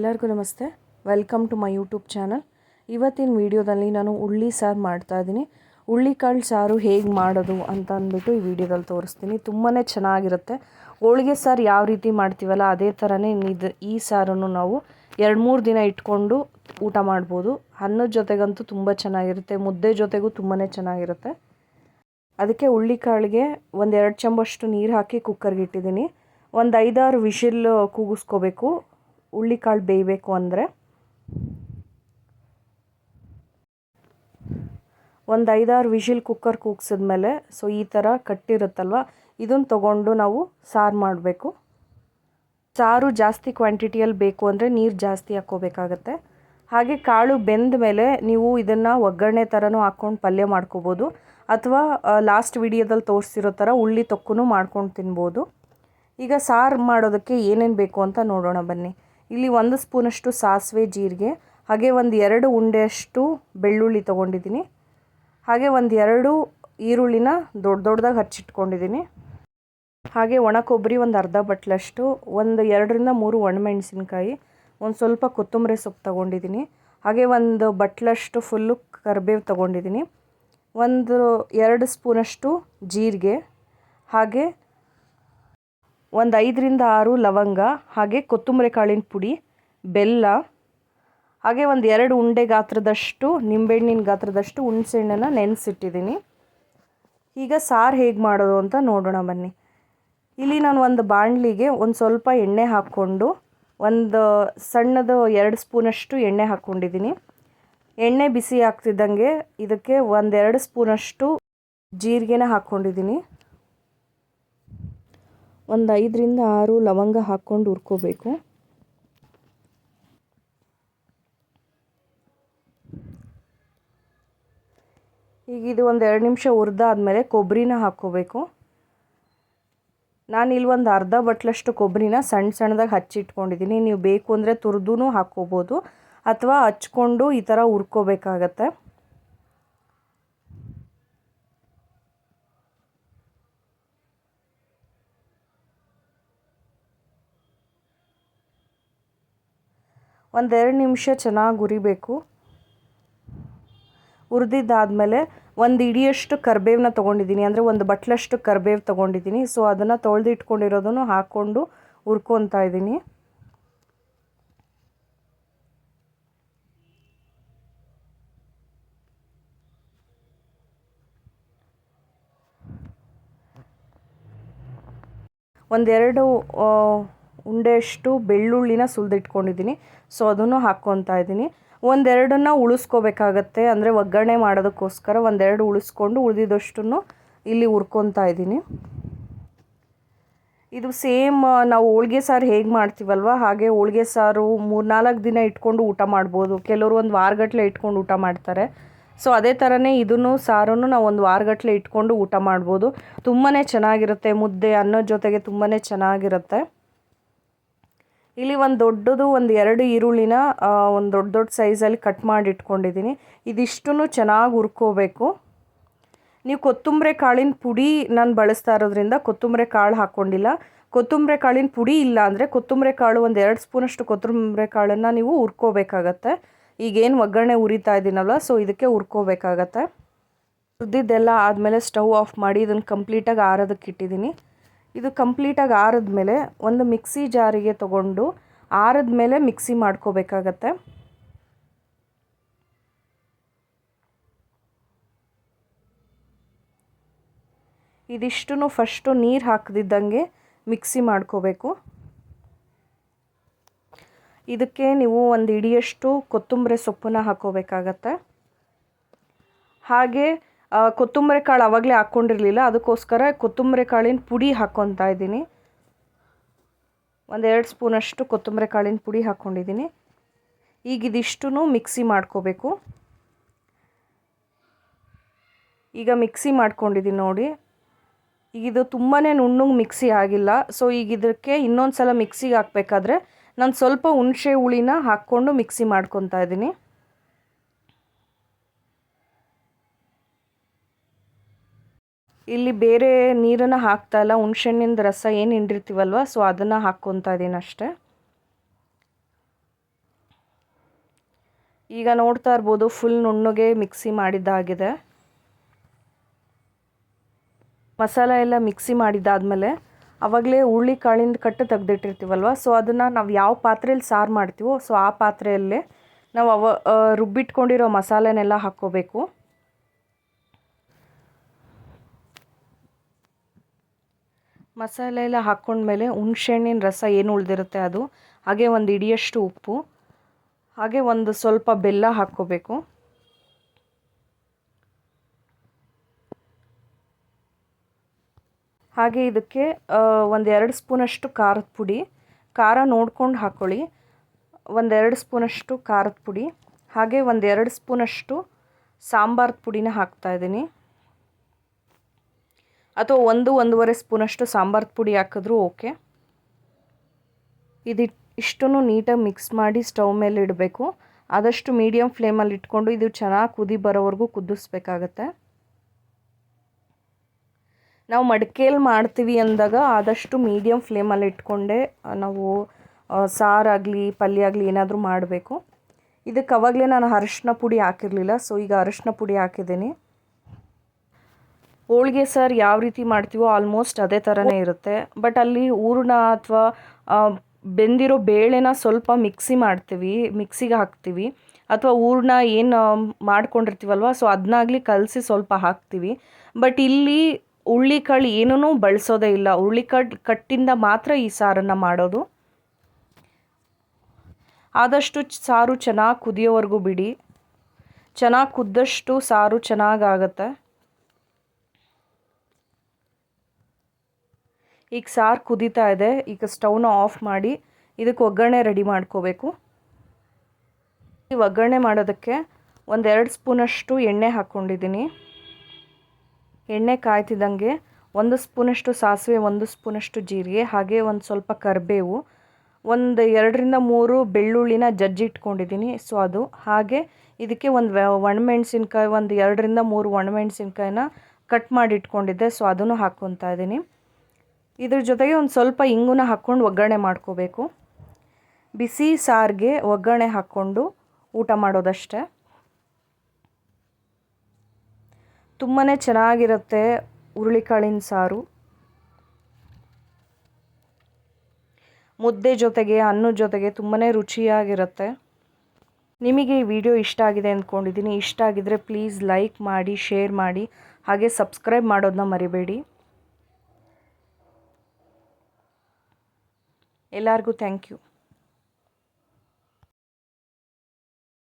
ಎಲ್ಲರಿಗೂ ನಮಸ್ತೆ. Welcome to my YouTube channel ಇವತ್ತಿನ ವಿಡಿಯೋದಲ್ಲಿ ನಾನು ಉಳ್ಳಿ ಸಾರು ಮಾಡ್ತಾ ಇದ್ದೀನಿ. ಕಾಳು ಸಾರು ಹೇಗೆ ಮಾಡೋದು ಅಂತ ಅಂದ್ಬಿಟ್ಟು ಈ ವಿಡಿಯೋದಲ್ಲಿ ತೋರಿಸ್ತೀನಿ. ತುಂಬಾ ಚೆನ್ನಾಗಿರುತ್ತೆ. ಹೋಳಿಗೆ ಸಾರು ಯಾವ ರೀತಿ ಮಾಡ್ತೀವಲ್ಲ ಅದೇ ಥರನೇ ಇದು ಈ ಸಾರನ್ನು ನಾವು ಎರಡು ಮೂರು ದಿನ ಇಟ್ಕೊಂಡು ಊಟ ಮಾಡ್ಬೋದು. ಅನ್ನದ ಜೊತೆಗಂತೂ ತುಂಬ ಚೆನ್ನಾಗಿರುತ್ತೆ. ಮುದ್ದೆ ಜೊತೆಗೂ ತುಂಬಾ ಚೆನ್ನಾಗಿರುತ್ತೆ. ಅದಕ್ಕೆ ಕಾಳಿಗೆ ಒಂದು ಎರಡು ಚಮಚಷ್ಟು ನೀರು ಹಾಕಿ ಕುಕ್ಕರ್ಗೆ ಇಟ್ಟಿದ್ದೀನಿ. ಒಂದು ಐದಾರು ವಿಷಿಲ್ ಕೂಗಿಸ್ಕೋಬೇಕು. ಕಾಳು ಬೇಯಬೇಕು ಅಂದರೆ ಒಂದು ಐದಾರು ವಿಷಿಲ್ ಕುಕ್ಕರ್ ಕೂಗ್ಸಿದ್ಮೇಲೆ, ಸೊ ಈ ಥರ ಕಟ್ಟಿರುತ್ತಲ್ವ? ಇದನ್ನು ತೊಗೊಂಡು ನಾವು ಸಾರು ಮಾಡಬೇಕು. ಸಾರು ಜಾಸ್ತಿ ಕ್ವಾಂಟಿಟಿಯಲ್ಲಿ ಬೇಕು ಅಂದರೆ ನೀರು ಜಾಸ್ತಿ ಹಾಕ್ಕೋಬೇಕಾಗತ್ತೆ. ಹಾಗೆ ಕಾಳು ಬೆಂದ ಮೇಲೆ ನೀವು ಇದನ್ನು ಒಗ್ಗರಣೆ ಥರನೂ ಹಾಕ್ಕೊಂಡು ಪಲ್ಯ ಮಾಡ್ಕೋಬೋದು. ಅಥವಾ ಲಾಸ್ಟ್ ವಿಡಿಯೋದಲ್ಲಿ ತೋರಿಸಿರೋ ಥರ ಉಳ್ಳಿ ತೊಕ್ಕೂ ಮಾಡ್ಕೊಂಡು ತಿನ್ಬೋದು. ಈಗ ಸಾರು ಮಾಡೋದಕ್ಕೆ ಏನೇನು ಬೇಕು ಅಂತ ನೋಡೋಣ ಬನ್ನಿ. ಇಲ್ಲಿ ಒಂದು ಸ್ಪೂನಷ್ಟು ಸಾಸಿವೆ ಜೀರಿಗೆ, ಹಾಗೆ ಒಂದು ಎರಡು ಉಂಡೆಯಷ್ಟು ಬೆಳ್ಳುಳ್ಳಿ ತೊಗೊಂಡಿದ್ದೀನಿ. ಹಾಗೆ ಒಂದು ಎರಡು ಈರುಳ್ಳಿನ ದೊಡ್ಡ ದೊಡ್ಡದಾಗಿ ಹಚ್ಚಿಟ್ಕೊಂಡಿದ್ದೀನಿ. ಹಾಗೆ ಒಣ ಕೊಬ್ಬರಿ ಒಂದು ಅರ್ಧ ಬಟ್ಲಷ್ಟು, ಒಂದು ಎರಡರಿಂದ ಮೂರು ಒಣಮೆಣಸಿನ್ಕಾಯಿ, ಒಂದು ಸ್ವಲ್ಪ ಕೊತ್ತಂಬರಿ ಸೊಪ್ಪು ತೊಗೊಂಡಿದ್ದೀನಿ. ಹಾಗೆ ಒಂದು ಬಟ್ಲಷ್ಟು ಫುಲ್ಲು ಕರಿಬೇವು ತೊಗೊಂಡಿದ್ದೀನಿ. ಒಂದು ಎರಡು ಸ್ಪೂನಷ್ಟು ಜೀರಿಗೆ, ಹಾಗೆ ಒಂದು ಐದರಿಂದ ಆರು ಲವಂಗ, ಹಾಗೆ ಕೊತ್ತಂಬರಿ ಕಾಳಿನ ಪುಡಿ, ಬೆಲ್ಲ, ಹಾಗೆ ಒಂದು ಎರಡು ಉಂಡೆ ಗಾತ್ರದಷ್ಟು, ನಿಂಬೆಹಣ್ಣಿನ ಗಾತ್ರದಷ್ಟು ಹುಣಸೆಹಣ್ಣನ್ನು ನೆನೆಸಿಟ್ಟಿದ್ದೀನಿ. ಈಗ ಸಾರು ಹೇಗೆ ಮಾಡೋದು ಅಂತ ನೋಡೋಣ ಬನ್ನಿ. ಇಲ್ಲಿ ನಾನು ಒಂದು ಬಾಣಲಿಗೆ ಒಂದು ಸ್ವಲ್ಪ ಎಣ್ಣೆ ಹಾಕ್ಕೊಂಡು, ಒಂದು ಸಣ್ಣದು ಎರಡು ಸ್ಪೂನಷ್ಟು ಎಣ್ಣೆ ಹಾಕ್ಕೊಂಡಿದ್ದೀನಿ ಎಣ್ಣೆ ಬಿಸಿ ಆಗ್ತಿದ್ದಂಗೆ ಇದಕ್ಕೆ ಒಂದೆರಡು ಸ್ಪೂನಷ್ಟು ಜೀರಿಗೆನ ಹಾಕ್ಕೊಂಡಿದ್ದೀನಿ ಒಂದು ಐದರಿಂದ ಆರು ಲವಂಗ ಹಾಕ್ಕೊಂಡು ಹುರ್ಕೋಬೇಕು. ಈಗ ಇದು ಒಂದು ಎರಡು ನಿಮಿಷ ಹುರಿದಾದ್ಮೇಲೆ ಕೊಬ್ಬರಿನ ಹಾಕ್ಕೋಬೇಕು. ನಾನು ಇಲ್ಲಿ ಒಂದು ಅರ್ಧ ಬಟ್ಲಷ್ಟು ಕೊಬ್ಬರಿನ ಸಣ್ಣ ಸಣ್ಣದಾಗಿ ಹಚ್ಚಿಟ್ಕೊಂಡಿದ್ದೀನಿ ನೀವು ಬೇಕು ಅಂದರೆ ತುರಿದೂ ಹಾಕ್ಕೋಬೋದು. ಅಥವಾ ಹಚ್ಕೊಂಡು ಈ ಥರ ಹುರ್ಕೋಬೇಕಾಗತ್ತೆ. ಒಂದೆರಡು ನಿಮಿಷ ಚೆನ್ನಾಗಿ ಉರಿಬೇಕು ಹುರಿದಿದ್ದಾದಮೇಲೆ ಒಂದು ಇಡಿಯಷ್ಟು ಕರ್ಬೇವನ್ನ ತೊಗೊಂಡಿದ್ದೀನಿ. ಅಂದರೆ ಒಂದು ಬಟ್ಲಷ್ಟು ಕರ್ಬೇವು ತೊಗೊಂಡಿದ್ದೀನಿ. ಸೊ ಅದನ್ನು ತೊಳೆದಿಟ್ಕೊಂಡಿರೋದನ್ನು ಹಾಕ್ಕೊಂಡು ಹುರ್ಕೊತಾ ಇದ್ದೀನಿ. ಒಂದೆರಡು ಉಂಡೆಯಷ್ಟು ಬೆಳ್ಳುಳ್ಳಿನ ಸುಲಿದಿಟ್ಕೊಂಡಿದ್ದೀನಿ. ಸೊ ಅದನ್ನು ಹಾಕ್ಕೊತಾ ಇದ್ದೀನಿ. ಒಂದೆರಡನ್ನ ಉಳಿಸ್ಕೋಬೇಕಾಗತ್ತೆ. ಅಂದರೆ ಒಗ್ಗರಣೆ ಮಾಡೋದಕ್ಕೋಸ್ಕರ ಒಂದೆರಡು ಉಳಿಸ್ಕೊಂಡು ಉಳಿದಿದ್ದಷ್ಟು ಇಲ್ಲಿ ಹುರ್ಕೊತಾ ಇದ್ದೀನಿ. ಇದು ಸೇಮ್, ನಾವು ಹೋಳಿಗೆ ಸಾರು ಹೇಗೆ ಮಾಡ್ತೀವಲ್ವ? ಹಾಗೆ ಹೋಳಿಗೆ ಸಾರು ಮೂರ್ನಾಲ್ಕು ದಿನ ಇಟ್ಕೊಂಡು ಊಟ ಮಾಡ್ಬೋದು. ಕೆಲವರು ಒಂದು ವಾರಗಟ್ಟಲೆ ಇಟ್ಕೊಂಡು ಊಟ ಮಾಡ್ತಾರೆ. ಸೊ ಅದೇ ಥರನೇ ಇದನ್ನು ಸಾರನ್ನು ನಾವು ಒಂದು ವಾರಗಟ್ಟಲೆ ಇಟ್ಕೊಂಡು ಊಟ ಮಾಡ್ಬೋದು. ತುಂಬಾ ಚೆನ್ನಾಗಿರುತ್ತೆ ಮುದ್ದೆ ಅನ್ನೋ ಜೊತೆಗೆ ತುಂಬಾ ಚೆನ್ನಾಗಿರುತ್ತೆ. ಇಲ್ಲಿ ಒಂದು ದೊಡ್ಡದು ಒಂದು ಎರಡು ಈರುಳ್ಳಿನ ಒಂದು ದೊಡ್ಡ ದೊಡ್ಡ ಸೈಜಲ್ಲಿ ಕಟ್ ಮಾಡಿ ಇಟ್ಕೊಂಡಿದ್ದೀನಿ ಇದಿಷ್ಟೂ ಚೆನ್ನಾಗಿ ಹುರ್ಕೋಬೇಕು. ನೀವು ಕೊತ್ತಂಬರಿ ಕಾಳಿನ ಪುಡಿ ನಾನು ಬಳಸ್ತಾ ಇರೋದ್ರಿಂದ ಕೊತ್ತಂಬರಿ ಕಾಳು ಹಾಕ್ಕೊಂಡಿಲ್ಲ ಕೊತ್ತಂಬರಿ ಕಾಳಿನ ಪುಡಿ ಇಲ್ಲ ಅಂದರೆ ಕೊತ್ತಂಬರಿ ಕಾಳು ಒಂದು ಎರಡು ಸ್ಪೂನಷ್ಟು ಕೊತ್ತಂಬರಿ ಕಾಳನ್ನು ನೀವು ಹುರ್ಕೋಬೇಕಾಗತ್ತೆ. ಈಗೇನು ಒಗ್ಗರಣೆ ಉರಿತಾ ಇದ್ದೀನಲ್ಲ ಸೊ ಇದಕ್ಕೆ ಹುರ್ಕೋಬೇಕಾಗತ್ತೆ. ಹುರಿದಿದ್ದೆಲ್ಲ ಆದಮೇಲೆ ಸ್ಟವ್ ಆಫ್ ಮಾಡಿ ಇದನ್ನು ಕಂಪ್ಲೀಟಾಗಿ ಆರೋದಕ್ಕೆ ಇಟ್ಟಿದ್ದೀನಿ. ಇದು ಕಂಪ್ಲೀಟಾಗಿ ಆರಿದ್ಮೇಲೆ ಒಂದು ಮಿಕ್ಸಿ ಜಾರಿಗೆ ತಗೊಂಡು ಆರಿದ್ಮೇಲೆ ಮಿಕ್ಸಿ ಮಾಡ್ಕೋಬೇಕಾಗತ್ತೆ. ಇದಿಷ್ಟು ಫಸ್ಟು ನೀರು ಹಾಕದಿದ್ದಂಗೆ ಮಿಕ್ಸಿ ಮಾಡ್ಕೋಬೇಕು. ಇದಕ್ಕೆ ನೀವು ಒಂದು ಇಡಿಯಷ್ಟು ಕೊತ್ತಂಬರಿ ಸೊಪ್ಪನ್ನ ಹಾಕೋಬೇಕಾಗತ್ತೆ. ಹಾಗೆ ಕೊತ್ತಂಬರಿ ಕಾಳು ಆವಾಗಲೇ ಹಾಕ್ಕೊಂಡಿರಲಿಲ್ಲ ಅದಕ್ಕೋಸ್ಕರ ಕೊತ್ತಂಬರಿ ಕಾಳಿನ ಪುಡಿ ಹಾಕ್ಕೊತಾ ಇದ್ದೀನಿ. ಒಂದೆರಡು ಸ್ಪೂನಷ್ಟು ಕೊತ್ತಂಬರಿ ಕಾಳಿನ ಪುಡಿ ಹಾಕ್ಕೊಂಡಿದ್ದೀನಿ ಈಗ ಇದಿಷ್ಟು ಮಿಕ್ಸಿ ಮಾಡ್ಕೋಬೇಕು. ಈಗ ಮಿಕ್ಸಿ ಮಾಡ್ಕೊಂಡಿದ್ದೀನಿ ನೋಡಿ. ಈಗ ಇದು ತುಂಬಾ ನುಣ್ಣಗೆ ಮಿಕ್ಸಿ ಆಗಿಲ್ಲ. ಸೊ ಈಗ ಇದಕ್ಕೆ ಇನ್ನೊಂದು ಸಲ ಮಿಕ್ಸಿಗೆ ಹಾಕಬೇಕಾದ್ರೆ ನಾನು ಸ್ವಲ್ಪ ಹುಣಸೆ ಹುಳಿನ ಹಾಕ್ಕೊಂಡು ಮಿಕ್ಸಿ ಮಾಡ್ಕೊತಾ ಇದ್ದೀನಿ. ಇಲ್ಲಿ ಬೇರೆ ನೀರನ್ನು ಹಾಕ್ತಾ ಇಲ್ಲ ಹುಣ್ಸೆಹಣ್ಣಿಂದ ರಸ ಏನು ಹಿಂಡಿರ್ತೀವಲ್ವ ಸೊ ಅದನ್ನು ಹಾಕ್ಕೊತಾ ಇದ್ದೀನಿ ಅಷ್ಟೇ. ಈಗ ನೋಡ್ತಾ ಇರ್ಬೋದು ಫುಲ್ ನುಣ್ಣಗೆ ಮಿಕ್ಸಿ ಮಾಡಿದ್ದಾಗಿದೆ. ಮಸಾಲ ಎಲ್ಲ ಮಿಕ್ಸಿ ಮಾಡಿದ್ದಾದಮೇಲೆ ಆವಾಗಲೇ ಹುರುಳಿ ಕಾಳಿಂದ ಕಟ್ಟು ತೆಗೆದಿಟ್ಟಿರ್ತೀವಲ್ವ ಸೊ ಅದನ್ನು ನಾವು ಯಾವ ಪಾತ್ರೆಯಲ್ಲಿ ಸಾರು ಮಾಡ್ತೀವೋ ಸೊ ಆ ಪಾತ್ರೆಯಲ್ಲೇ ನಾವು ಅವ ರುಬ್ಬಿಟ್ಕೊಂಡಿರೋ ಮಸಾಲೆನೆಲ್ಲ ಹಾಕ್ಕೋಬೇಕು. ಮಸಾಲೆ ಎಲ್ಲ ಹಾಕ್ಕೊಂಡ್ಮೇಲೆ ಹುಣ್ಸೆಹಣ್ಣಿನ ರಸ ಏನು ಉಳಿದಿರುತ್ತೆ ಅದು? ಹಾಗೆ ಒಂದು ಇಡಿಯಷ್ಟು ಉಪ್ಪು. ಹಾಗೆ ಒಂದು ಸ್ವಲ್ಪ ಬೆಲ್ಲ ಹಾಕ್ಕೋಬೇಕು. ಹಾಗೆ ಇದಕ್ಕೆ ಒಂದು ಎರಡು ಸ್ಪೂನಷ್ಟು ಖಾರದ ಪುಡಿ. ಖಾರ ನೋಡ್ಕೊಂಡು ಹಾಕ್ಕೊಳ್ಳಿ ಒಂದೆರಡು ಸ್ಪೂನಷ್ಟು ಖಾರದ ಪುಡಿ. ಹಾಗೆ ಒಂದೆರಡು ಸ್ಪೂನಷ್ಟು ಸಾಂಬಾರದ ಪುಡಿನ ಹಾಕ್ತಾಯಿದ್ದೀನಿ ಅಥವಾ ಒಂದು ಒಂದೂವರೆ ಸ್ಪೂನಷ್ಟು ಸಾಂಬಾರದ ಪುಡಿ ಹಾಕಿದ್ರೂ ಓಕೆ. ಇದು ಇಷ್ಟನ್ನು ನೀಟಾಗಿ ಮಿಕ್ಸ್ ಮಾಡಿ ಸ್ಟವ್ ಮೇಲೆ ಇಡಬೇಕು. ಆದಷ್ಟು ಮೀಡಿಯಮ್ ಫ್ಲೇಮಲ್ಲಿ ಇಟ್ಕೊಂಡು ಇದು ಚೆನ್ನಾಗಿ ಕುದಿ ಬರೋವರೆಗೂ ಕುದಿಸ್ಬೇಕಾಗತ್ತೆ. ನಾವು ಮಡಿಕೆಯಲ್ಲಿ ಮಾಡ್ತೀವಿ ಅಂದಾಗ ಆದಷ್ಟು ಮೀಡಿಯಮ್ ಫ್ಲೇಮಲ್ಲಿ ಇಟ್ಕೊಂಡೆ ನಾವು ಸಾರಾಗಲಿ ಪಲ್ಯ ಆಗಲಿ ಏನಾದರೂ ಮಾಡಬೇಕು. ಇದಕ್ಕೆ ಅವಾಗಲೇ ನಾನು ಅರಶಿನ ಪುಡಿ ಹಾಕಿರಲಿಲ್ಲ, ಸೊ ಈಗ ಅರಶಿನ ಪುಡಿ ಹಾಕಿದ್ದೀನಿ. ಹೋಳಿಗೆ ಸಾರು ಯಾವ ರೀತಿ ಮಾಡ್ತೀವೋ ಆಲ್ಮೋಸ್ಟ್ ಅದೇ ಥರನೇ ಇರುತ್ತೆ. ಬಟ್ ಅಲ್ಲಿ ಹೂರ್ಣ ಅಥವಾ ಬೆಂದಿರೋ ಬೇಳೆನ ಸ್ವಲ್ಪ ಮಿಕ್ಸಿ ಮಾಡ್ತೀವಿ ಮಿಕ್ಸಿಗೆ ಹಾಕ್ತೀವಿ. ಅಥವಾ ಹೂರ್ಣ ಏನು ಮಾಡ್ಕೊಂಡಿರ್ತೀವಲ್ವ ಸೊ ಅದನ್ನಾಗಲಿ ಕಲಸಿ ಸ್ವಲ್ಪ ಹಾಕ್ತೀವಿ. ಬಟ್ ಇಲ್ಲಿ ಹುಳ್ಳಿಕಾಳು ಏನೂ ಬಳಸೋದೇ ಇಲ್ಲ. ಹುಳ್ಳಿಕಾಳು ಕಟ್ಟಿಂದ ಮಾತ್ರ ಈ ಸಾರನ್ನು ಮಾಡೋದು. ಆದಷ್ಟು ಸಾರು ಚೆನ್ನಾಗಿ ಕುದಿಯೋವರೆಗೂ ಬಿಡಿ. ಚೆನ್ನಾಗಿ ಕುದ್ದಷ್ಟು ಸಾರು ಚೆನ್ನಾಗಾಗತ್ತೆ ಈಗ ಸಾರು ಕುದೀತಾ ಇದೆ. ಈಗ ಸ್ಟವ್ನ ಆಫ್ ಮಾಡಿ ಇದಕ್ಕೆ ಒಗ್ಗರಣೆ ರೆಡಿ ಮಾಡ್ಕೋಬೇಕು. ಈ ಒಗ್ಗರಣೆ ಮಾಡೋದಕ್ಕೆ ಒಂದೆರಡು ಸ್ಪೂನಷ್ಟು ಎಣ್ಣೆ ಹಾಕ್ಕೊಂಡಿದ್ದೀನಿ. ಎಣ್ಣೆ ಕಾಯ್ತಿದ್ದಂಗೆ ಒಂದು ಸ್ಪೂನಷ್ಟು ಸಾಸಿವೆ, ಒಂದು ಸ್ಪೂನಷ್ಟು ಜೀರಿಗೆ, ಹಾಗೆ ಒಂದು ಸ್ವಲ್ಪ ಕರಿಬೇವು, ಒಂದು ಎರಡರಿಂದ ಮೂರು ಬೆಳ್ಳುಳ್ಳಿನ ಜಜ್ಜಿ ಇಟ್ಕೊಂಡಿದ್ದೀನಿ. ಸೊ ಅದು ಹಾಗೆ ಇದಕ್ಕೆ ಒಂದು ಒಣಮೆಣ್ಸಿನ್ಕಾಯಿ, ಒಂದು ಎರಡರಿಂದ ಮೂರು ಒಣಮೆಣ್ಸಿನ್ಕಾಯಿನ ಕಟ್ ಮಾಡಿ ಇಟ್ಕೊಂಡಿದ್ದೆ. ಸೊ ಅದನ್ನು ಹಾಕ್ಕೊತಾ ಇದ್ದೀನಿ. ಇದ್ರ ಜೊತೆಗೆ ಒಂದು ಸ್ವಲ್ಪ ಇಂಗುನ ಹಾಕ್ಕೊಂಡು ಒಗ್ಗರಣೆ ಮಾಡ್ಕೋಬೇಕು. ಬಿಸಿ ಸಾರಿಗೆ ಒಗ್ಗರಣೆ ಹಾಕ್ಕೊಂಡು ಊಟ ಮಾಡೋದಷ್ಟೇ. ತುಂಬಾ ಚೆನ್ನಾಗಿರುತ್ತೆ ಹುರುಳಿಕಾಳಿನ ಸಾರು. ಮುದ್ದೆ ಜೊತೆಗೆ, ಅನ್ನದ ಜೊತೆಗೆ ತುಂಬಾ ರುಚಿಯಾಗಿರುತ್ತೆ. ನಿಮಗೆ ಈ ವಿಡಿಯೋ ಇಷ್ಟ ಆಗಿದೆ ಅಂದ್ಕೊಂಡಿದ್ದೀನಿ ಇಷ್ಟ ಆಗಿದರೆ ಪ್ಲೀಸ್ ಲೈಕ್ ಮಾಡಿ, ಶೇರ್ ಮಾಡಿ, ಹಾಗೆ ಸಬ್ಸ್ಕ್ರೈಬ್ ಮಾಡೋದನ್ನ ಮರಿಬೇಡಿ. ಎಲ್ಲರಿಗೂ ಥ್ಯಾಂಕ್ ಯು